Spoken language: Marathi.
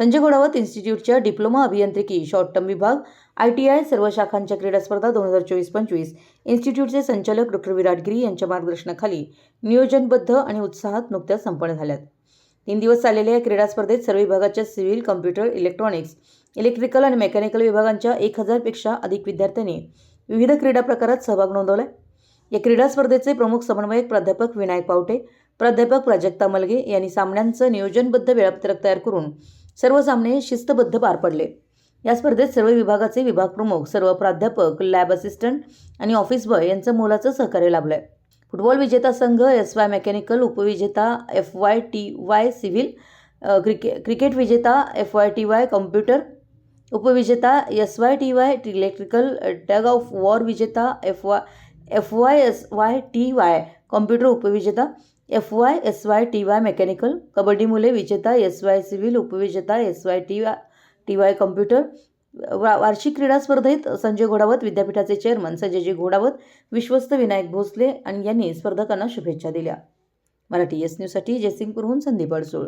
संजय घोडावत इन्स्टिट्यूटच्या डिप्लोमा अभियांत्रिकी शॉर्ट टर्म विभाग आय टी आय सर्व शाखांच्या क्रीडा स्पर्धा दोन हजार चोवीस पंचवीस इन्स्टिट्यूटचे संचालक डॉक्टर विराट गिरी यांच्या मार्गदर्शनाखाली नियोजनबद्ध आणि उत्साहात नुकत्याच संपन्न झाल्यात. तीन दिवस चाललेल्या या क्रीडा स्पर्धेत सर्व विभागाच्या सिव्हिल कम्प्युटर इलेक्ट्रॉनिक्स इलेक्ट्रिकल आणि मेकॅनिकल विभागांच्या एक हजारपेक्षा अधिक विद्यार्थ्यांनी विविध क्रीडा प्रकारात सहभाग नोंदवला या क्रीडा स्पर्धेचे प्रमुख समन्वयक प्राध्यापक विनायक पावटे प्राध्यापक प्राजक्ता मलगे यांनी सामन्यांचं नियोजनबद्ध वेळापत्रक तयार करून सर्व सामने शिस्तबद्ध पार पडले. या स्पर्धेत सर्व विभागाचे विभाग प्रमुख सर्व प्राध्यापक लॅब असिस्टंट आणि ऑफिस बॉय यांचं मोलाचं सहकार्य लाभलं आहे फुटबॉल विजेता संघ एस वाय मेकॅनिकल उपविजेता F Y T Y civil क्रिके क्रिकेट विजेता F Y T Y computer उपविजेता S Y T Y electrical tug of war विजेता F Y F Y S Y T Y computer उपविजेता F Y S Y T Y mechanical kabaddi मुले विजेता एस वाय सिव्हिल उपविजेता S Y T Y T Y computer वा वार्षिक क्रीडा स्पर्धेत संजय घोडावत विद्यापीठाचे चेअरमन संजयजी घोडावत विश्वस्त विनायक भोसले आणि यांनी स्पर्धकांना शुभेच्छा दिल्या. मराठी एस न्यूजसाठी जयसिंगपूरहून संदीप अडसूळ.